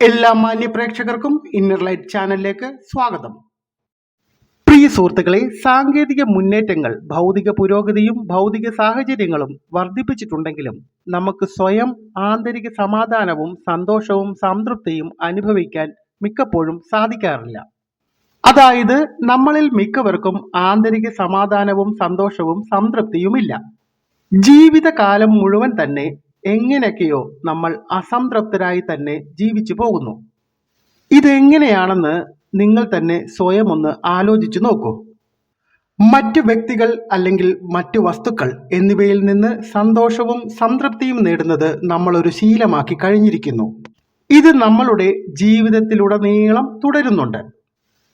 എല്ലാ മാന്യ പ്രേക്ഷകർക്കും ഇന്നർ ലൈറ്റ് ചാനലിലേക്ക് സ്വാഗതം. പ്രിയ സുഹൃത്തുക്കളെ സാങ്കേതിക മുന്നേറ്റങ്ങൾ ഭൗതിക പുരോഗതിയും ഭൗതിക സാഹചര്യങ്ങളും വർദ്ധിപ്പിച്ചിട്ടുണ്ടെങ്കിലും നമുക്ക് സ്വയം ആന്തരിക സമാധാനവും സന്തോഷവും സംതൃപ്തിയും അനുഭവിക്കാൻ മിക്കപ്പോഴും സാധിക്കാറില്ല. അതായത് നമ്മളിൽ മിക്കവർക്കും ആന്തരിക സമാധാനവും സന്തോഷവും സംതൃപ്തിയുമില്ല. ജീവിതകാലം മുഴുവൻ തന്നെ എങ്ങനെയൊക്കെയോ നമ്മൾ അസംതൃപ്തരായി തന്നെ ജീവിച്ചു പോകുന്നു. ഇതെങ്ങനെയാണെന്ന് നിങ്ങൾ തന്നെ സ്വയം ഒന്ന് ആലോചിച്ചു നോക്കൂ. മറ്റു വ്യക്തികൾ അല്ലെങ്കിൽ മറ്റു വസ്തുക്കൾ എന്നിവയിൽ നിന്ന് സന്തോഷവും സംതൃപ്തിയും നേടുന്നത് നമ്മളൊരു ശീലമാക്കി കഴിഞ്ഞിരിക്കുന്നു. ഇത് നമ്മളുടെ ജീവിതത്തിലുടനീളം തുടരുന്നുണ്ട്.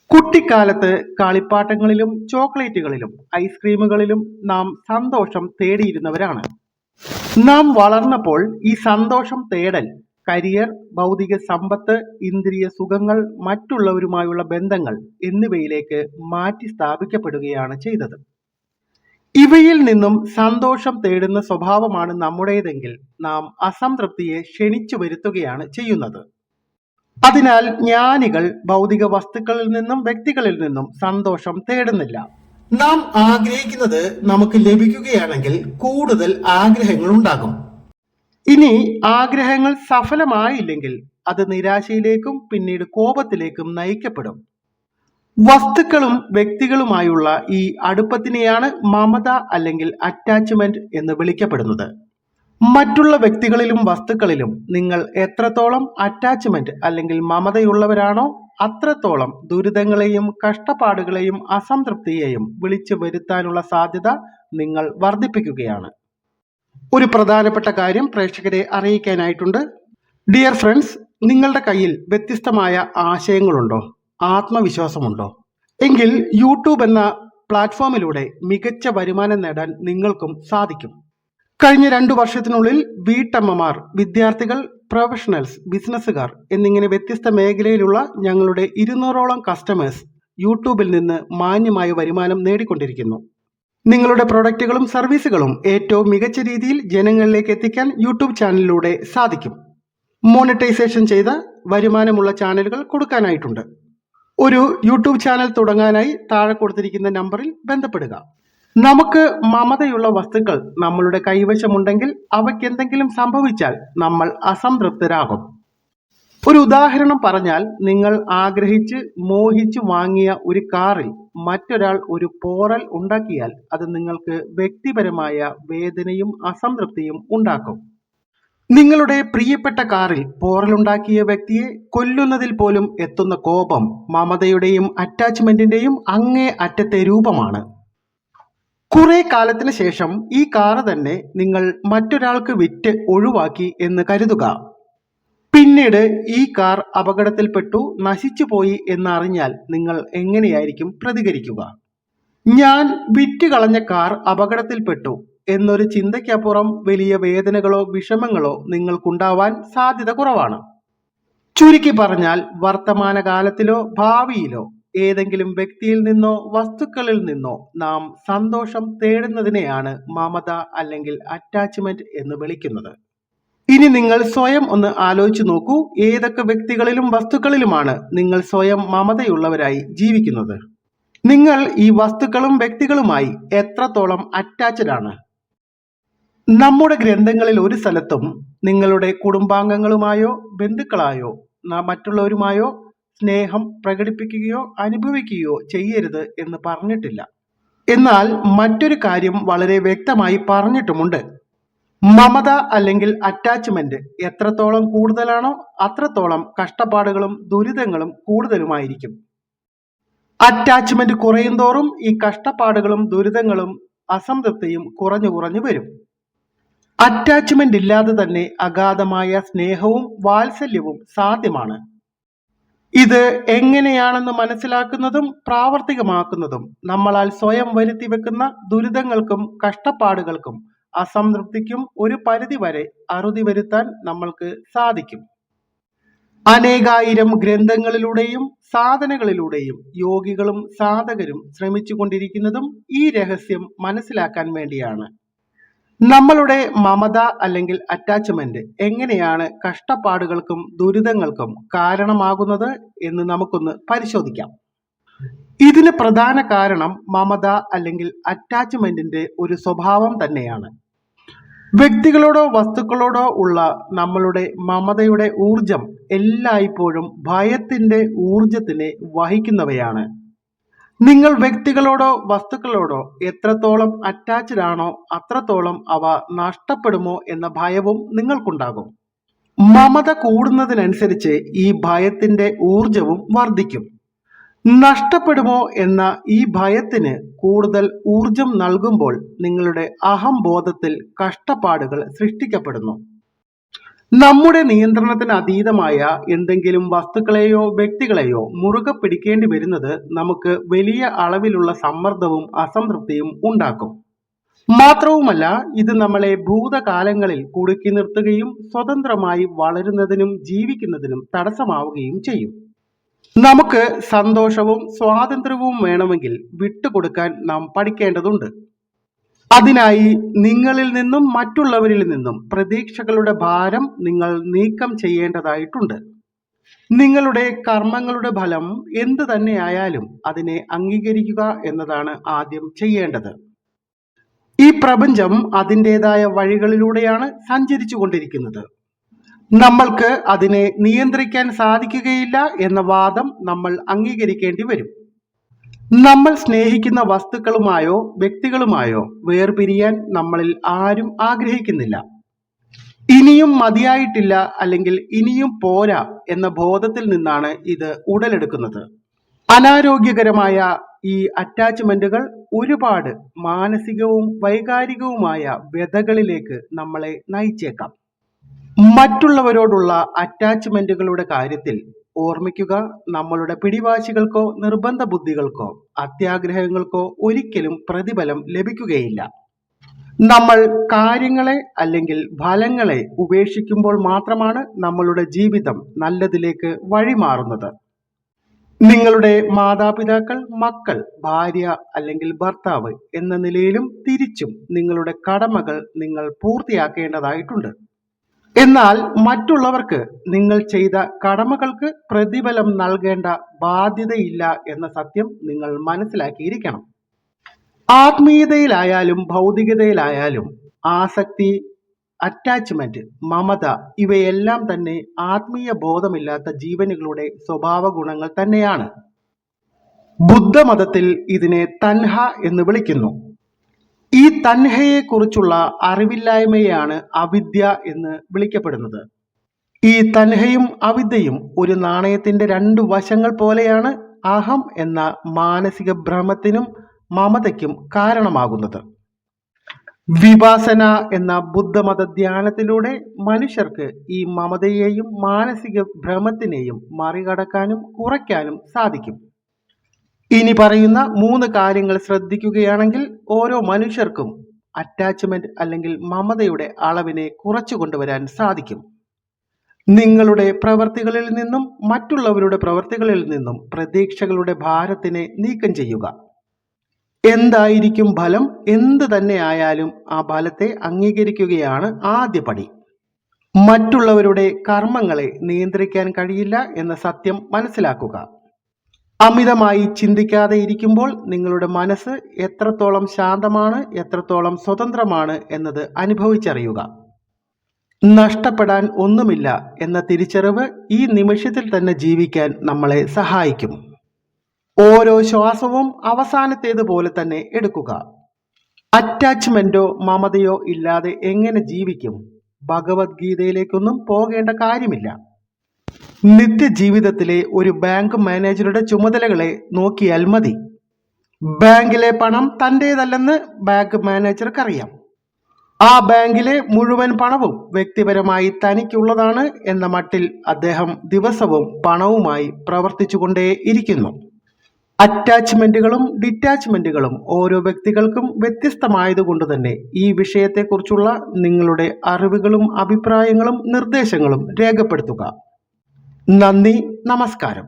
കുട്ടിക്കാലത്ത് കളിപ്പാട്ടങ്ങളിലും ചോക്ലേറ്റുകളിലും ഐസ്ക്രീമുകളിലും നാം സന്തോഷം തേടിയിരുന്നവരാണ്. നാം വളർന്നപ്പോൾ ഈ സന്തോഷം തേടൽ കരിയർ ഭൗതിക സമ്പത്ത് ഇന്ദ്രിയ സുഖങ്ങൾ മറ്റുള്ളവരുമായുള്ള ബന്ധങ്ങൾ എന്നിവയിലേക്ക് മാറ്റി സ്ഥാപിക്കപ്പെടുകയാണ് ചെയ്തത്. ഇവയിൽ നിന്നും സന്തോഷം തേടുന്ന സ്വഭാവമാണ് നമ്മുടേതെങ്കിൽ നാം അസംതൃപ്തിയെ ക്ഷണിച്ചു വരുത്തുകയാണ് ചെയ്യുന്നത്. അതിനാൽ ജ്ഞാനികൾ ഭൗതിക വസ്തുക്കളിൽ നിന്നും വ്യക്തികളിൽ നിന്നും സന്തോഷം തേടുന്നില്ല. നാം ആഗ്രഹിക്കുന്നത് നമുക്ക് ലഭിക്കുകയാണെങ്കിൽ കൂടുതൽ ആഗ്രഹങ്ങൾ ഉണ്ടാകും. ഇനി ആഗ്രഹങ്ങൾ സഫലമായില്ലെങ്കിൽ അത് നിരാശയിലേക്കും പിന്നീട് കോപത്തിലേക്കും നയിക്കപ്പെടും. വസ്തുക്കളും വ്യക്തികളുമായുള്ള ഈ അടുപ്പത്തിനെയാണ് മമത അല്ലെങ്കിൽ അറ്റാച്ച്മെന്റ് എന്ന് വിളിക്കപ്പെടുന്നത്. മറ്റുള്ള വ്യക്തികളിലും വസ്തുക്കളിലും നിങ്ങൾ എത്രത്തോളം അറ്റാച്ച്മെന്റ് അല്ലെങ്കിൽ മമതയുള്ളവരാണോ അത്രത്തോളം ദുരിതങ്ങളെയും കഷ്ടപ്പാടുകളെയും അസംതൃപ്തിയെയും വിളിച്ചു വരുത്താനുള്ള സാധ്യത നിങ്ങൾ വർദ്ധിപ്പിക്കുകയാണ്. ഒരു പ്രധാനപ്പെട്ട കാര്യം പ്രേക്ഷകരെ അറിയിക്കാനായിട്ടുണ്ട്. ഡിയർ ഫ്രണ്ട്സ് നിങ്ങളുടെ കയ്യിൽ വ്യത്യസ്തമായ ആശയങ്ങളുണ്ടോ? ആത്മവിശ്വാസമുണ്ടോ? എങ്കിൽ യൂട്യൂബ് എന്ന പ്ലാറ്റ്ഫോമിലൂടെ മികച്ച വരുമാനം നേടാൻ നിങ്ങൾക്കും സാധിക്കും. കഴിഞ്ഞ രണ്ടു വർഷത്തിനുള്ളിൽ വീട്ടമ്മമാർ വിദ്യാർത്ഥികൾ പ്രൊഫഷണൽസ് ബിസിനസ്സുകാർ എന്നിങ്ങനെ വ്യത്യസ്ത മേഖലയിലുള്ള ഞങ്ങളുടെ ഇരുന്നൂറോളം കസ്റ്റമേഴ്സ് യൂട്യൂബിൽ നിന്ന് മാന്യമായ വരുമാനം നേടിക്കൊണ്ടിരിക്കുന്നു. നിങ്ങളുടെ പ്രൊഡക്റ്റുകളും സർവീസുകളും ഏറ്റവും മികച്ച രീതിയിൽ ജനങ്ങളിലേക്ക് എത്തിക്കാൻ യൂട്യൂബ് ചാനലിലൂടെ സാധിക്കും. മോണിറ്റൈസേഷൻ ചെയ്ത വരുമാനമുള്ള ചാനലുകൾ കൊടുക്കാനായിട്ടുണ്ട്. ഒരു യൂട്യൂബ് ചാനൽ തുടങ്ങാനായി താഴെ കൊടുത്തിരിക്കുന്ന നമ്പറിൽ ബന്ധപ്പെടുക. നമുക്ക് മമതയുള്ള വസ്തുക്കൾ നമ്മളുടെ കൈവശമുണ്ടെങ്കിൽ അവയ്ക്ക് എന്തെങ്കിലും സംഭവിച്ചാൽ നമ്മൾ അസംതൃപ്തരാകും. ഒരു ഉദാഹരണം പറഞ്ഞാൽ നിങ്ങൾ ആഗ്രഹിച്ച് മോഹിച്ച് വാങ്ങിയ ഒരു കാറിൽ മറ്റൊരാൾ ഒരു പോറൽ ഉണ്ടാക്കിയാൽ അത് നിങ്ങൾക്ക് വ്യക്തിപരമായ വേദനയും അസംതൃപ്തിയും ഉണ്ടാക്കും. നിങ്ങളുടെ പ്രിയപ്പെട്ട കാറിൽ പോറലുണ്ടാക്കിയ വ്യക്തിയെ കൊല്ലുന്നതിൽ പോലും എത്തുന്ന കോപം മമതയുടെയും അറ്റാച്ച്മെന്റിന്റെയും അങ്ങേ അറ്റത്തെ രൂപമാണ്. കുറെ കാലത്തിന് ശേഷം ഈ കാറ് തന്നെ നിങ്ങൾ മറ്റൊരാൾക്ക് വിറ്റ് ഒഴിവാക്കി എന്ന് കരുതുക. പിന്നീട് ഈ കാർ അപകടത്തിൽപ്പെട്ടു നശിച്ചു പോയി എന്നറിഞ്ഞാൽ നിങ്ങൾ എങ്ങനെയായിരിക്കും പ്രതികരിക്കുക. ഞാൻ വിറ്റ് കളഞ്ഞ കാർ അപകടത്തിൽപ്പെട്ടു എന്നൊരു ചിന്തയ്ക്കപ്പുറം വലിയ വേദനകളോ വിഷമങ്ങളോ നിങ്ങൾക്കുണ്ടാവാൻ സാധ്യത കുറവാണ്. ചുരുക്കി പറഞ്ഞാൽ വർത്തമാനകാലത്തിലോ ഭാവിയിലോ ഏതെങ്കിലും വ്യക്തിയിൽ നിന്നോ വസ്തുക്കളിൽ നിന്നോ നാം സന്തോഷം തേടുന്നതിനെയാണ് മമത അല്ലെങ്കിൽ അറ്റാച്ച്മെന്റ് എന്ന് വിളിക്കുന്നത്. ഇനി നിങ്ങൾ സ്വയം ഒന്ന് ആലോചിച്ചു നോക്കൂ ഏതൊക്കെ വ്യക്തികളിലും വസ്തുക്കളിലുമാണ് നിങ്ങൾ സ്വയം മമതയുള്ളവരായി ജീവിക്കുന്നത്? നിങ്ങൾ ഈ വസ്തുക്കളും വ്യക്തികളുമായി എത്രത്തോളം അറ്റാച്ച്ഡ് ആണ്? നമ്മുടെ ഗ്രന്ഥങ്ങളിൽ ഒരു സ്ഥലത്തും നിങ്ങളുടെ കുടുംബാംഗങ്ങളുമായോ ബന്ധുക്കളായോ മറ്റുള്ളവരുമായോ സ്നേഹം പ്രകടിപ്പിക്കുകയോ അനുഭവിക്കുകയോ ചെയ്യരുത് എന്ന് പറഞ്ഞിട്ടില്ല. എന്നാൽ മറ്റൊരു കാര്യം വളരെ വ്യക്തമായി പറഞ്ഞിട്ടുമുണ്ട്. മമത അല്ലെങ്കിൽ അറ്റാച്ച്മെന്റ് എത്രത്തോളം കൂടുതലാണോ അത്രത്തോളം കഷ്ടപ്പാടുകളും ദുരിതങ്ങളും കൂടുതലുമായിരിക്കും. അറ്റാച്ച്മെന്റ് കുറയും തോറും ഈ കഷ്ടപ്പാടുകളും ദുരിതങ്ങളും അസംതൃപ്തിയും കുറഞ്ഞു കുറഞ്ഞു വരും. അറ്റാച്ച്മെന്റ് ഇല്ലാതെ തന്നെ അഗാധമായ സ്നേഹവും വാത്സല്യവും സാധ്യമാണ്. ഇത് എങ്ങനെയാണെന്ന് മനസ്സിലാക്കുന്നതും പ്രാവർത്തികമാക്കുന്നതും നമ്മളാൽ സ്വയം വരുത്തി വെക്കുന്ന ദുരിതങ്ങൾക്കും കഷ്ടപ്പാടുകൾക്കും അസംതൃപ്തിക്കും ഒരു പരിധിവരെ അറുതി വരുത്താൻ നമ്മൾക്ക് സാധിക്കും. അനേകായിരം ഗ്രന്ഥങ്ങളിലൂടെയും സാധനകളിലൂടെയും യോഗികളും സാധകരും ശ്രമിച്ചുകൊണ്ടിരിക്കുന്നതും ഈ രഹസ്യം മനസ്സിലാക്കാൻ വേണ്ടിയാണ്. നമ്മളുടെ മമത അല്ലെങ്കിൽ അറ്റാച്ച്മെന്റ് എങ്ങനെയാണ് കഷ്ടപ്പാടുകൾക്കും ദുരിതങ്ങൾക്കും കാരണമാകുന്നത് എന്ന് നമുക്കൊന്ന് പരിശോധിക്കാം. ഇതിന് പ്രധാന കാരണം മമത അല്ലെങ്കിൽ അറ്റാച്ച്മെന്റിന്റെ ഒരു സ്വഭാവം തന്നെയാണ്. വ്യക്തികളോടോ വസ്തുക്കളോടോ ഉള്ള നമ്മളുടെ മമതയുടെ ഊർജം എല്ലായ്പ്പോഴും ഭയത്തിന്റെ ഊർജത്തിനെ വഹിക്കുന്നവയാണ്. നിങ്ങൾ വ്യക്തികളോടോ വസ്തുക്കളോടോ എത്രത്തോളം അറ്റാച്ച്ഡ് ആണോ അത്രത്തോളം അവ നഷ്ടപ്പെടുമോ എന്ന ഭയവും നിങ്ങൾക്കുണ്ടാകും. മമത കൂടുന്നതിനനുസരിച്ച് ഈ ഭയത്തിന്റെ ഊർജവും വർദ്ധിക്കും. നഷ്ടപ്പെടുമോ എന്ന ഈ ഭയത്തിന് കൂടുതൽ ഊർജം നൽകുമ്പോൾ നിങ്ങളുടെ അഹംബോധത്തിൽ കഷ്ടപ്പാടുകൾ സൃഷ്ടിക്കപ്പെടുന്നു. നമ്മുടെ നിയന്ത്രണത്തിന് അതീതമായ എന്തെങ്കിലും വസ്തുക്കളെയോ വ്യക്തികളെയോ മുറുകെ പിടിക്കേണ്ടി വരുന്നത് നമുക്ക് വലിയ അളവിലുള്ള സമ്മർദ്ദവും അസംതൃപ്തിയും ഉണ്ടാക്കും. മാത്രവുമല്ല ഇത് നമ്മളെ ഭൂതകാലങ്ങളിൽ കുടുക്കി നിർത്തുകയും സ്വതന്ത്രമായി വളരുന്നതിനും ജീവിക്കുന്നതിനും തടസ്സമാവുകയും ചെയ്യും. നമുക്ക് സന്തോഷവും സ്വാതന്ത്ര്യവും വേണമെങ്കിൽ വിട്ടുകൊടുക്കാൻ നാം പഠിക്കേണ്ടതുണ്ട്. അതിനായി നിങ്ങളിൽ നിന്നും മറ്റുള്ളവരിൽ നിന്നും പ്രതീക്ഷകളുടെ ഭാരം നിങ്ങൾ നീക്കം ചെയ്യേണ്ടതായിട്ടുണ്ട്. നിങ്ങളുടെ കർമ്മങ്ങളുടെ ഫലം എന്തു തന്നെയായാലും അതിനെ അംഗീകരിക്കുക എന്നതാണ് ആദ്യം ചെയ്യേണ്ടത്. ഈ പ്രപഞ്ചം അതിന്റെതായ വഴികളിലൂടെയാണ് സഞ്ചരിച്ചു കൊണ്ടിരിക്കുന്നത് നമ്മൾക്ക് അതിനെ നിയന്ത്രിക്കാൻ സാധിക്കുകയില്ല എന്ന വാദം നമ്മൾ അംഗീകരിക്കേണ്ടി വരും. നമ്മൾ സ്നേഹിക്കുന്ന വസ്തുക്കളുമായോ വ്യക്തികളുമായോ വേർപിരിയാൻ നമ്മളിൽ ആരും ആഗ്രഹിക്കുന്നില്ല. ഇനിയും മതിയായിട്ടില്ല അല്ലെങ്കിൽ ഇനിയും പോരാ എന്ന ബോധത്തിൽ നിന്നാണ് ഇത് ഉടലെടുക്കുന്നത്. അനാരോഗ്യകരമായ ഈ അറ്റാച്ച്മെന്റുകൾ ഒരുപാട് മാനസികവും വൈകാരികവുമായ വ്യതകളിലേക്ക് നമ്മളെ നയിച്ചേക്കാം. മറ്റുള്ളവരോടുള്ള അറ്റാച്ച്മെന്റുകളുടെ കാര്യത്തിൽ ഓർമ്മിക്കുക നമ്മളുടെ പിടിവാശികൾക്കോ നിർബന്ധ ബുദ്ധികൾക്കോ അത്യാഗ്രഹങ്ങൾക്കോ ഒരിക്കലും പ്രതിഫലം ലഭിക്കുകയില്ല. നമ്മൾ കാര്യങ്ങളെ അല്ലെങ്കിൽ ഫലങ്ങളെ ഉപേക്ഷിക്കുമ്പോൾ മാത്രമാണ് നമ്മളുടെ ജീവിതം നല്ലതിലേക്ക് വഴിമാറുന്നത്. നിങ്ങളുടെ മാതാപിതാക്കൾ മക്കൾ ഭാര്യ അല്ലെങ്കിൽ ഭർത്താവ് എന്ന നിലയിലും തിരിച്ചും നിങ്ങളുടെ കടമകൾ നിങ്ങൾ പൂർത്തിയാക്കേണ്ടതായിട്ടുണ്ട്. എന്നാൽ മറ്റുള്ളവർക്ക് നിങ്ങൾ ചെയ്ത കടമകൾക്ക് പ്രതിഫലം നൽകേണ്ട ബാധ്യതയില്ല എന്ന സത്യം നിങ്ങൾ മനസ്സിലാക്കിയിരിക്കണം. ആത്മീയതയിലായാലും ഭൗതികതയിലായാലും ആസക്തി അറ്റാച്ച്മെന്റ് മമത ഇവയെല്ലാം തന്നെ ആത്മീയ ബോധമില്ലാത്ത ജീവനുകളുടെ സ്വഭാവ ഗുണങ്ങൾ തന്നെയാണ്. ബുദ്ധമതത്തിൽ ഇതിനെ തൻഹ എന്ന് വിളിക്കുന്നു. ഈ തൻഹയെക്കുറിച്ചുള്ള അറിവില്ലായ്മയാണ് അവിദ്യ എന്ന് വിളിക്കപ്പെടുന്നത്. ഈ തൻഹയും അവിദ്യയും ഒരു നാണയത്തിന്റെ രണ്ട് വശങ്ങൾ പോലെയാണ് അഹം എന്ന മാനസിക ഭ്രമത്തിനും മമതയ്ക്കും കാരണമാകുന്നത്. വിപാസന എന്ന ബുദ്ധമത ധ്യാനത്തിലൂടെ മനുഷ്യർക്ക് ഈ മമതയെയും മാനസിക ഭ്രമത്തിനെയും മറികടക്കാനും കുറയ്ക്കാനും സാധിക്കും. ഇനി പറയുന്ന മൂന്ന് കാര്യങ്ങൾ ശ്രദ്ധിക്കുകയാണെങ്കിൽ ഓരോ മനുഷ്യർക്കും അറ്റാച്ച്മെന്റ് അല്ലെങ്കിൽ മമതയുടെ അളവിനെ കുറച്ചു കൊണ്ടുവരാൻ സാധിക്കും. നിങ്ങളുടെ പ്രവർത്തികളിൽ നിന്നും മറ്റുള്ളവരുടെ പ്രവർത്തികളിൽ നിന്നും പ്രതീക്ഷകളുടെ ഭാരത്തിനെ നീക്കം ചെയ്യുക. എന്തായിരിക്കും ഫലം? എന്ത് തന്നെ ആയാലും ആ ഫലത്തെ അംഗീകരിക്കുകയാണ് ആദ്യ പടി. മറ്റുള്ളവരുടെ കർമ്മങ്ങളെ നിയന്ത്രിക്കാൻ കഴിയില്ല എന്ന സത്യം മനസ്സിലാക്കുക. അമിതമായി ചിന്തിക്കാതെ ഇരിക്കുമ്പോൾ നിങ്ങളുടെ മനസ്സ് എത്രത്തോളം ശാന്തമാണ് എത്രത്തോളം സ്വതന്ത്രമാണ് എന്നത് അനുഭവിച്ചറിയുക. നഷ്ടപ്പെടാൻ ഒന്നുമില്ല എന്ന തിരിച്ചറിവ് ഈ നിമിഷത്തിൽ തന്നെ ജീവിക്കാൻ നമ്മളെ സഹായിക്കും. ഓരോ ശ്വാസവും അവസാനത്തേതുപോലെ തന്നെ എടുക്കുക. അറ്റാച്ച്മെന്റോ മമതയോ ഇല്ലാതെ എങ്ങനെ ജീവിക്കും? ഭഗവത്ഗീതയിലേക്കൊന്നും പോകേണ്ട കാര്യമില്ല. നിത്യജീവിതത്തിലെ ഒരു ബാങ്ക് മാനേജറുടെ ചുമതലകളെ നോക്കിയാൽ മതി. ബാങ്കിലെ പണം തന്റേതല്ലെന്ന് ബാങ്ക് മാനേജർക്കറിയാം. ആ ബാങ്കിലെ മുഴുവൻ പണവും വ്യക്തിപരമായി തനിക്കുള്ളതാണ് എന്ന മട്ടിൽ അദ്ദേഹം ദിവസവും പണവുമായി പ്രവർത്തിച്ചുകൊണ്ടേ ഇരിക്കുന്നു. അറ്റാച്ച്മെന്റുകളും ഡിറ്റാച്ച്മെന്റുകളും ഓരോ വ്യക്തികൾക്കും വ്യത്യസ്തമായതുകൊണ്ട് തന്നെ ഈ വിഷയത്തെക്കുറിച്ചുള്ള നിങ്ങളുടെ അറിവുകളും അഭിപ്രായങ്ങളും നിർദ്ദേശങ്ങളും രേഖപ്പെടുത്തുക. നന്ദി നമസ്കാരം.